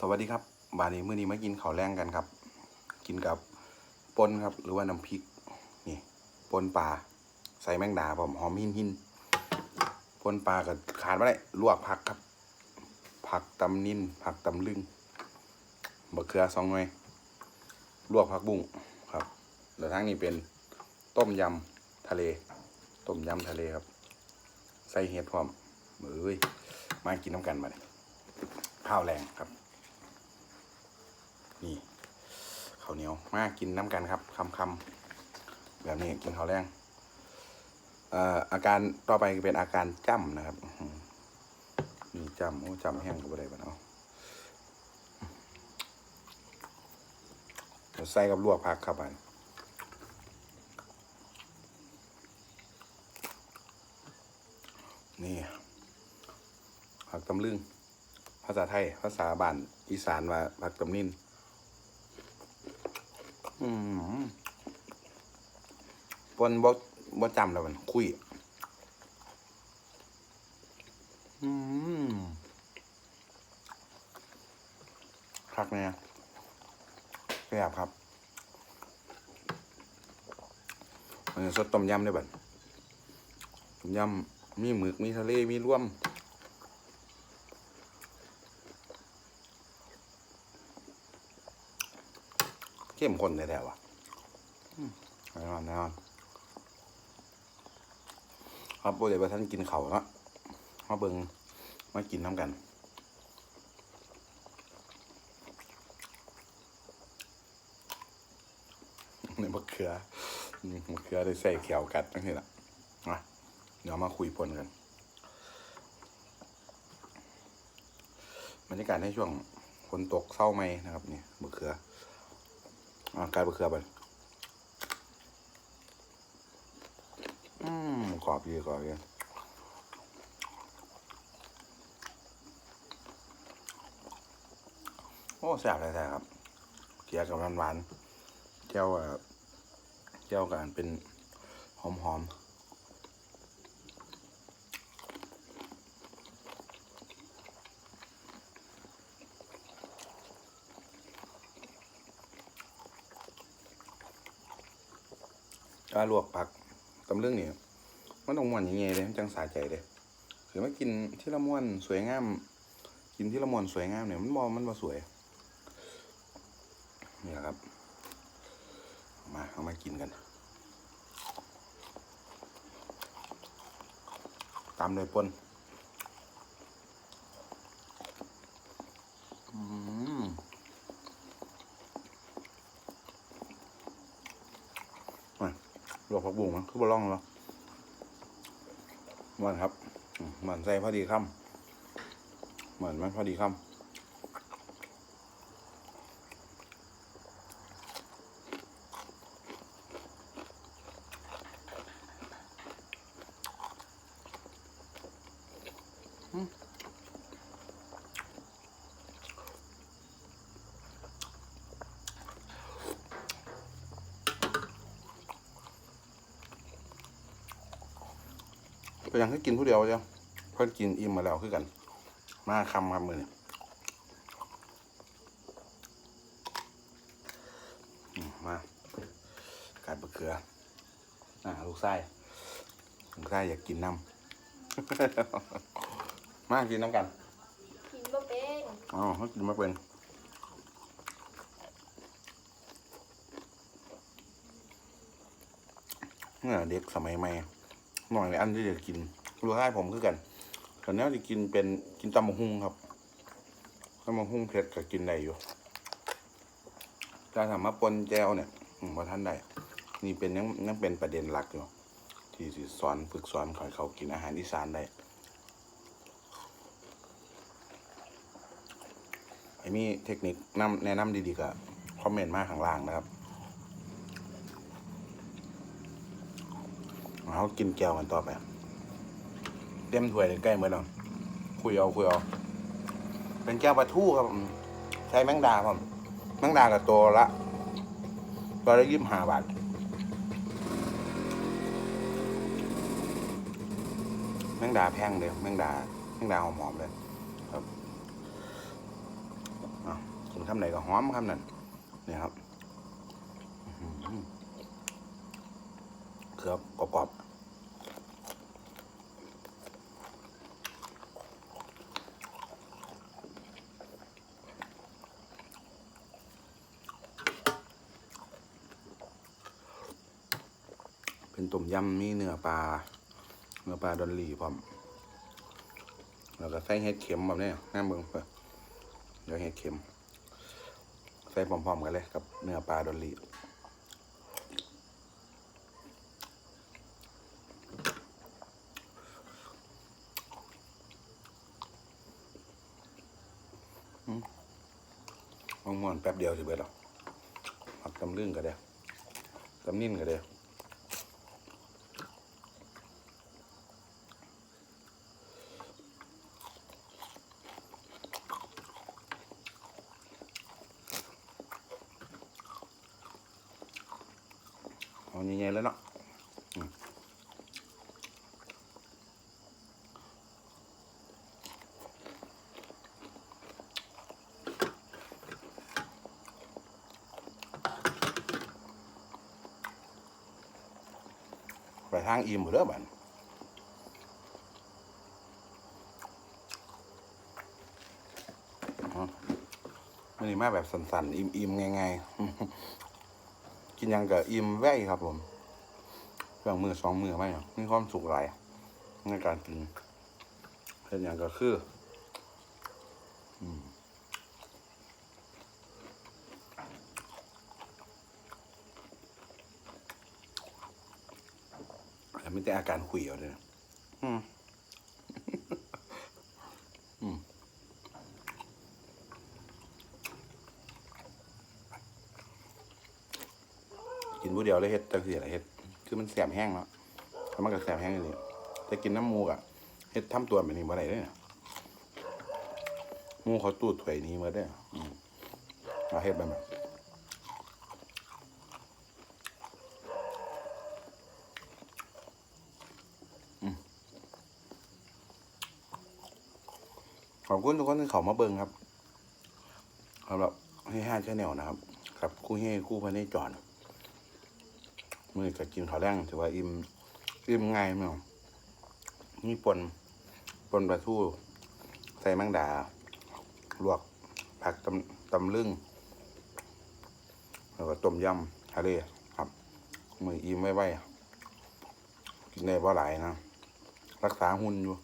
สวัสดีครับบานนี้มื้อนี้มากินข้าวแรงกันครับ กินกับปนครับ หรือว่าน้ำพริกนี่ปนปลาใส่แมงดาผมหอมหินหินปนปลากับขาดไม่ได้ลวกผักครับ ผักตำนินผักตำลึงบะเขือสองหน่วยลวกผักบุ้งครับแล้วทั้งนี้เป็นต้มยำทะเล ต้มยำทะเลครับ ใส่เห็ดพร้อมเอ้ยมากินน้ำกันมาเลยข้าวแรงครับ นี่ข้าวเหนียวมากินน้ำกันครับคำคำแบบนี้กินข้าวแรงเอ่ออาการต่อไปเป็นอาการจ้ำนะครับนี่จ้ำโอ้จ้ำแห้งก็บ่ได้บ้านาะเดี๋ยวใส่กับลวกผักเข้าไปนี่ผักตำลึง ภาษาไทย ภาษาบ้านอีสานว่าผักตำนิน อืมปนบ่บ่จำแล้วมันคุย อืมคักเนี่ยแซ่บครับมันสดต้มยำได้บัดต้มยำมีหมึกมีทะเลมีร่วม เข้มข้นแท้ๆว่ะแน่นอนแน่นอนครับโปรเดี๋ยวท่านกินเขาเนาะมาเบิงมากินน้ำกันนี่มะเขือมมะเขือได้ใส่เขียวกัดตั้งทีละมาเดี๋ยวมาคุยพลกันบรรยากาศในช่วงฝนตกเศร้าไหมนะครับนี่มะเขือ อ่ากลายเป็นเครือไปอืมกรอบดีกรอบดีโอ้แซ่บเลยแท้ครับเกี๊ยวกับหวานๆเจ้าอะเจ้ากันเป็นหอมๆ อาลวกผักตำเรื่องนี่มันต้องม่วนอย่างเงี้ยเลยจังสาใจเลยคือมากินที่ละม่วนสวยงาม กินที่ละม่วนสวยงามเนี่ยมันมองมันมาสวยนี่แหละครับ มาเอามากินกัน ตามโดยปนอืมมาลว กผักบุ้งมั้งคือบะล่องเหรอมันครับอืมมันใส่พอดีคำเหมือนมันพอดีคำ ก็ยังให้กินผู้เดียวจ้ะเพิ่นกินอิ่มมาแล้วคือกัน มาคำคำมือนี่อืมมากัดบะเขืออ่าลูกไส้ลูกไส้อยากกินน้ำ มากินน้ำกัน กินบ่เป็นอ๋อเขากินมาเป็นเนี่ยเด็กสมัยใหม่ หน่อยอันที่จะกินรู้ให้ผมคือกันตอนนี้จะกินเป็นกินตำมะฮุ่งครับตำมะฮุ่งเผ็ดก็กินได้อยู่การทำมาปนแจวเนี่ยอืมพอท่านได้นี่เป็นยังยังเป็นประเด็นหลักอยู่ที่สสอนฝึกสอนขอให้เขากินอาหารอีสานได้ไอ้มีเทคนิคนำแนะนำดีๆก็คอมเมนต์มาข้างล่างนะครับ เรากินแก้วกันต่อไป เต็มถ้วยเลยใกล้เมื่อแล้วคุยเอาคุยเอา เป็นแก้วปลาทูครับใช้แมงดาครับแมงดากับตัวละตัวละยี่สิบห้าบาทแมงดาแพงเลยแมงดาแมงดาหอมๆเลยครับอะกินคำไหนก็หอมคำนั้นนี่ครับเครือบกรอบ เป็นต้มยำมีเนื้อปลาเนื้อปลาดอลลี่พร้อมแล้วก็ใส่เห็ดเข็มแบบนี้น้าเบิ่งเพื่อเดี๋ยวเห็ดเข็ม ใส่พร้อมๆกันเลยกับเนื้อปลาดอลลี่มเอาม่วนแป๊บเดียวสิเบิดหรอกผักตำลึงก็ได้ตำนิ่นก็ได้ ใหญ่ๆแล้วเนาะไปทางอิ่มหมดแล้วบัดอ๋อมันนี่มาแบบสันๆ อิ่มๆ ง่ายๆ กินยังกับอิ่มแว่ครับ ผมเรื่องมือสองมือไม่หรอกมีความสุขหลายในการกินเป็นอย่างก็คืออืมแต่ไม่แต่อาการขุยเอาเลยนะอืม อืม กินผู้ เดียวเลยเฮ็ดจังซี่ล่ะเฮ็ดคือมันแสบแห้งเนาะถ้ามันก็แสบแห้งเลยแต่กินน้ำมูกอะเฮ็ดทำตัวแบบนี้บ่ได้เด้อหมูเขาตูดถ้วยนี้มาเด้อืมเอาเฮ็ดแบบนั้นอืมขอบคุณทุกคนที่เขามาเบิ่งครับสำหรับให้ห้าชาแนลนะครับกับคู่เฮคู่พันธุ์จอน มื่อก็กินข้าวแรงถือว่าอิ่มอิ่มง่ายมั้งนี่ปนปนปลาทูใส่มังดา ลวกผักตำตำลึงแล้วก็ต้มยำทะเลครับ มืออิ่มไว้ไว้กินได้เพราะหลายนะ รักษาหุ่นอยู่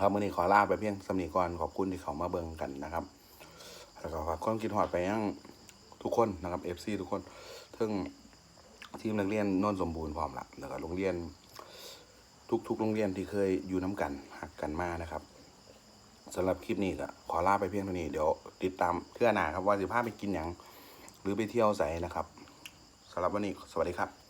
ครับมื่อนี้ขอลาไปเพียงสำนีก่อนขอบคุณที่เขามาเบิ่งกันนะครับ แล้วก็ฝากความคิดหอดไปยังทุกคนนะครับเอฟซีทุกคนซึ่ง ทีมนักเรียนนนสมบูรณ์พร้อมละแล้วก็โรงเรียน ทุกๆ โรงเรียนที่เคยอยู่น้ำกันหักกันมานะครับสำหรับคลิปนี้ก็ขอลาไปเพียงเท่านี้เดี๋ยวติดตามเพื่อหนาครับว่าสิพาไปกินอย่างหรือไปเที่ยวใส่นะครับสำหรับวันนี้สวัสดีครับ